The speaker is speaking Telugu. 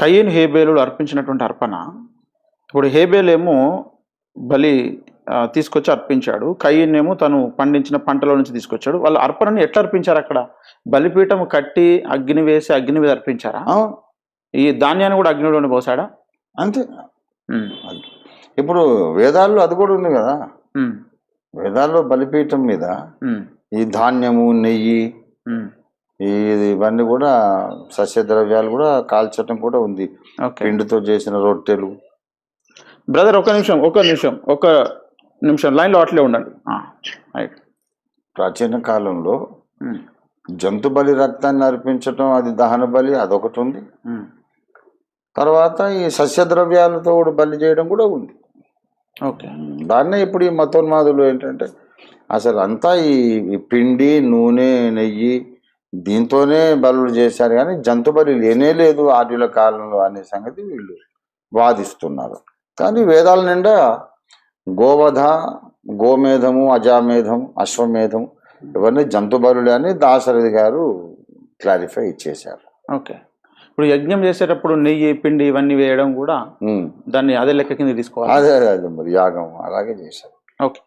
కయ్యని హేబేలుడు అర్పించినటువంటి అర్పణ. ఇప్పుడు హేబేలు ఏమో బలి తీసుకొచ్చి అర్పించాడు. కయ్యన్ ఏమో తను పండించిన పంటలో నుంచి తీసుకొచ్చాడు. వాళ్ళు అర్పణని ఎట్లా అర్పించారు అక్కడ? బలిపీఠం కట్టి అగ్ని వేసి అగ్ని మీద అర్పించారా? ఈ ధాన్యాన్ని కూడా అగ్నిలోనే పోసాడా? అంతే. ఇప్పుడు వేదాల్లో అది కూడా ఉంది కదా. వేదాల్లో బలిపీఠం మీద ఈ ధాన్యము నెయ్యి ఈ ఇవన్నీ కూడా సస్యద్రవ్యాలు కూడా కాల్చటం కూడా ఉంది. పిండితో చేసిన రొట్టెలు. బ్రదర్ ఒక నిమిషం ఒక నిమిషం ఒక నిమిషం. లైన్లో అట్లే ఉండండి. ప్రాచీన కాలంలో జంతు బలి రక్తాన్ని అర్పించటం అది దహన బలి అదొకటి ఉంది. తర్వాత ఈ సస్యద్రవ్యాలతో కూడా బలి చేయడం కూడా ఉంది. ఓకే. దాన్నే ఇప్పుడు ఈ మతోన్మాదులు ఏంటంటే అసలు అంతా ఈ పిండి నూనె నెయ్యి దీంతోనే బలులు చేశారు కానీ జంతు బలి లేనే లేదు ఆర్యుల కాలంలో అనే సంగతి వీళ్ళు వాదిస్తున్నారు. కానీ వేదాల నిండా గోవధ గోమేధము అజామేధం అశ్వమేధం ఇవన్నీ జంతు బలులే అని దాశరథి గారు క్లారిఫై ఇచ్చేశారు ఓకే. ఇప్పుడు యజ్ఞం చేసేటప్పుడు నెయ్యి పిండి ఇవన్నీ వేయడం కూడా. దాన్ని అదే లెక్క కింద తీసుకోవాలి. అదే అదే మరి యాగం అలాగే చేశారు. ఓకే.